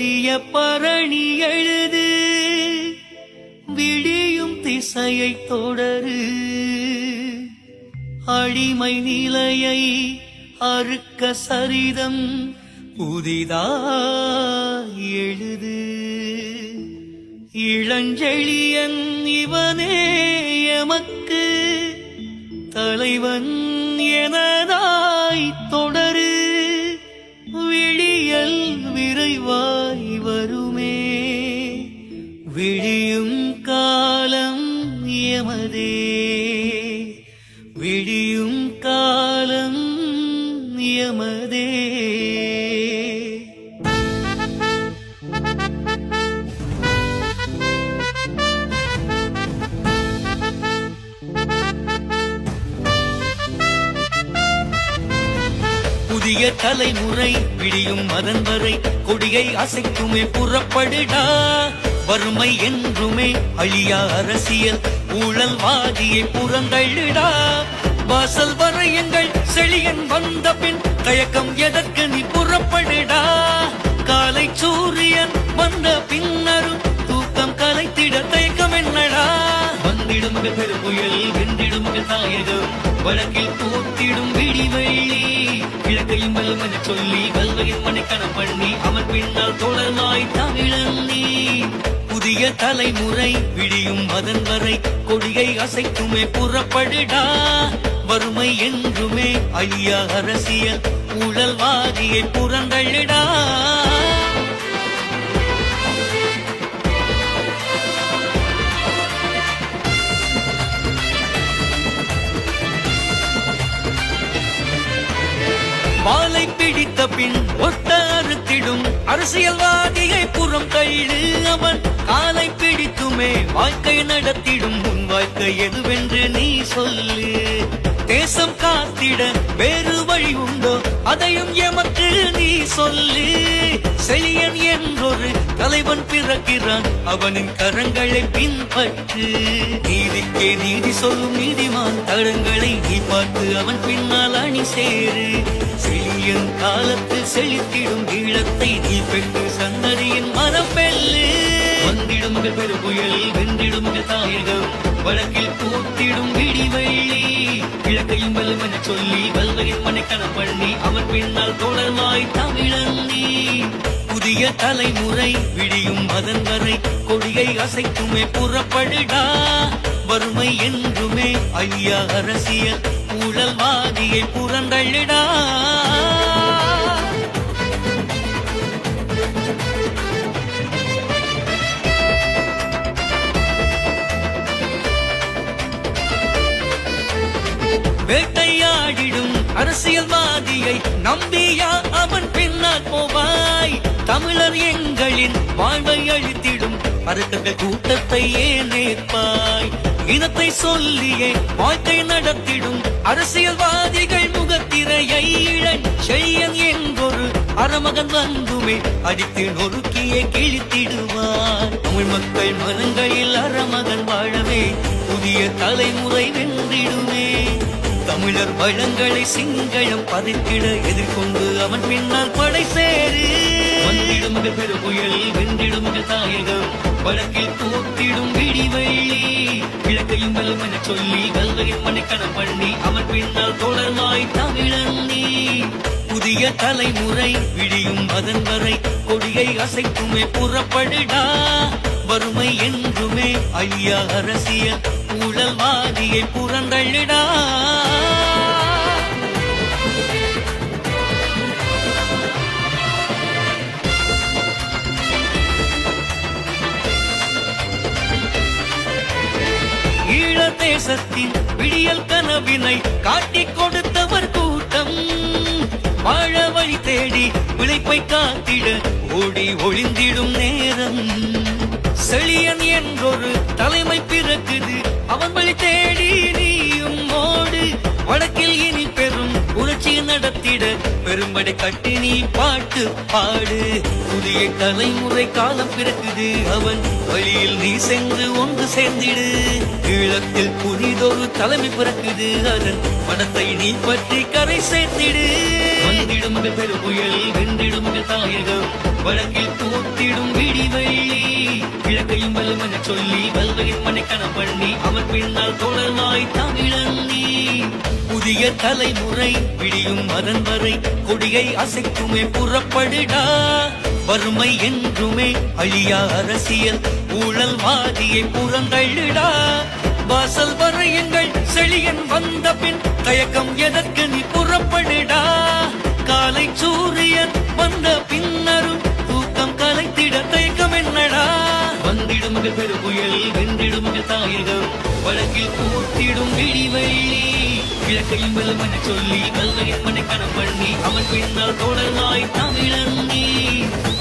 புதிய பரணி எழுது. விடியும் திசையை தொடரு. அடிமை நிலையை அறுக்க சரிதம் புதிதாய் எழுது. இளஞ்செழியன் இவனே எமக்கு தலைவன் எனதாய் தொடரு விழியும் காலம் எமதே. விழியும் காலம் எமதே. புதிய தலைமுறை விடியும் மதன் வரை கொடியை அசைக்குமே புறப்படுடா. வறுமை என்றுமே அழியா அரசியல். ஊழல்வாதியை புறந்தள்ளிடா. வாசல் வர எங்கள் செழியன் வந்த பின் தயக்கம் எதற்கு நீ புறப்படுடா. காலை சூரியன் வந்த பின்னரும் தூக்கம் கலைத்திட தயக்கம் என்னடா. வந்திடும் புயல் பெருப்புயல் வென்றிடும் தாயகம். வழக்கில் போத்திடும் விடிவெள்ளி. கிழக்கையும் வல்லும் சொல்லி வல்வையின் மனைக்கணம் புதிய தலைமுறை விடியும் அதன் வரை கொடியை அசைக்குமே புறப்படுடா. வறுமை என்றுமே ஐயா அரசியல் ஊழல்வாதியை புறந்தள்ளிடா. வாளை பிடித்த பின் ஒட்ட அறுத்திடும் அரசியல்வாதியை புறம் தள்ளு அவன் வாழ்க்கை நடத்திடும் உன் வாழ்க்கை எதுவென்று நீ சொல்லு. தேசம் காத்திட வேறு வழி உண்டோ அதையும் எமக்கு நீ சொல்லு. செழியன் என்றொரு தலைவன் பிறக்கிறான் அவனின் கரங்களை பின்பற்று. நீதிக்கே நீதி சொல்லும் நீதிமான் தடங்களை நீ பார்த்து அவன் பின்னால் அணி சேரு. செழியன் காலத்தில் செழித்திடும் ஈழத்தை நீ பெற்று சந்ததியின் மரம் வெல்லு. வந்திடும் மிக பெருபுயல் வென்றிடும் மிக தாயகம் வழக்கில் பூத்திடும் விடிவெள்ளி கிழக்கையும் வெல்லும் என சொல்லி வல்வையின் கணம் பண்ணி அவர் பின்னால் தொடர்வாய் தமிழந்தி. புதிய தலைமுறை விடியும் மதன் வரை கொடியை அசைக்குமே புறப்படுடா. வறுமை என்றுமே ஐயா அரசியல் ஊழல்வாதியை புறந்தள்ளிடா. அரசியல்வாதியை நம்பியா அவன் பின்னால் போவாய். தமிழர் எங்களின் வாழ்வை அழித்திடும் அரக்கர்கள் கூட்டத்தை ஏன் நேர்ப்பாய் இனத்தை சொல்லியே வாழ்க்கை நடத்திடும் அரசியல்வாதிகள் முகத்திரையை இழன் செய்யன் என்றொரு அறமகன் வந்துமே அடித்து நொறுக்கியே கிழித்திடுவார். தமிழ் மக்கள் மனங்களில் அறமகன் வாழவே புதிய தலைமுறை வென்றிடுமே. தமிழர் வளங்களை சிங்களம் பறித்திட எதிர்கொண்டு அவன் பின்னால் படை சேரு. வந்திடும் மிக பெருபுயல் வென்றிடும் தாயகம் வழக்கில் தூத்திடும் விடிவெள்ளி. கிழக்கையும் வெல்லும் என சொல்லி கல்வையின் மனைக்கணம் பண்ணி அவன் பின்னால் தொடர்வாய் தமிழன் நீ. புதிய தலைமுறை விடியும் அதன் வரை கொடியை அசைக்குமே புறப்படுடா. வறுமை என்றுமே ஐயா அரசியல் ஊழல்வாதியை புறந்தள்ளிடா. தேசத்தின் விடியல் கனவினை காட்டி கொடுத்தவர் கூட்டம். வாழ வழி தேடி விளைப்பை காத்திட ஓடி ஒளிந்திடும் நேரம். செழியன் என்றொரு தலைமை பிறக்குது. அவன் வழி தேடி நீயும் ஓடு. வடக்கில் இனி பெரும் புரட்சி நடத்திட பெரும்படை கட்டி நீ பாட்டு பாடு. புதிய தலைமுறை காலம் பிறக்குது. அவன் வழியில் நீ சென்று ஒன்று சேர்ந்திடு. ஈழத்தில் புதிதொரு தலைமை பிறக்குது. அதன் படத்தை நீ பற்றி கரை சேர்த்திடு. வந்திடும் மிக பெருபுயல் வென்றிடும் தாயகம். வழக்கில் தூத்திடும் விடிவெள்ளி. கிழக்கையும் வல்லுமென சொல்லி வல்வையின் கணம் பண்ணி அவர் பின்னால் தொடர்வாய் தமிழன் நீ. புதிய தலைமுறை விடியும் அதன் வரை கொடியை அசைக்குமே புறப்படுடா. வறுமை என்றுமே அழியா அரசியல். ஊழல்வாதியை புறந்தள்ளுடா. வாசல் வர எங்கள் செழியன் வந்த பின் தயக்கம் எதற்கு நீ புறப்படுடா. காலை சூரியன் வந்த பின்னரும் தூக்கம் கலைத்திட தயக்கம் என்னடா. வந்திடும் மகள் பெரு புயல் வெந்திடும் தாயகம் வழக்கில் பூத்திடும் விடிவெள்ளி கிழக்கையும் வெள்ளமென சொல்லி கல்வையின் மனை கணம் பண்ணி அவன் பின்னால் தொடர்வாய் தமிழன் நீ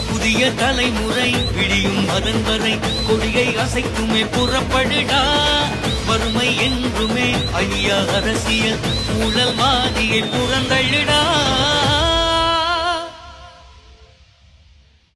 புதிய தலைமுறை விடியும் அதன் வரை கொடியை அசைக்குமே புறப்படுடா. வறுமை என்றுமே அழியா அரசியல் ஊழல்வாதியை புறந்தள்ளுடா.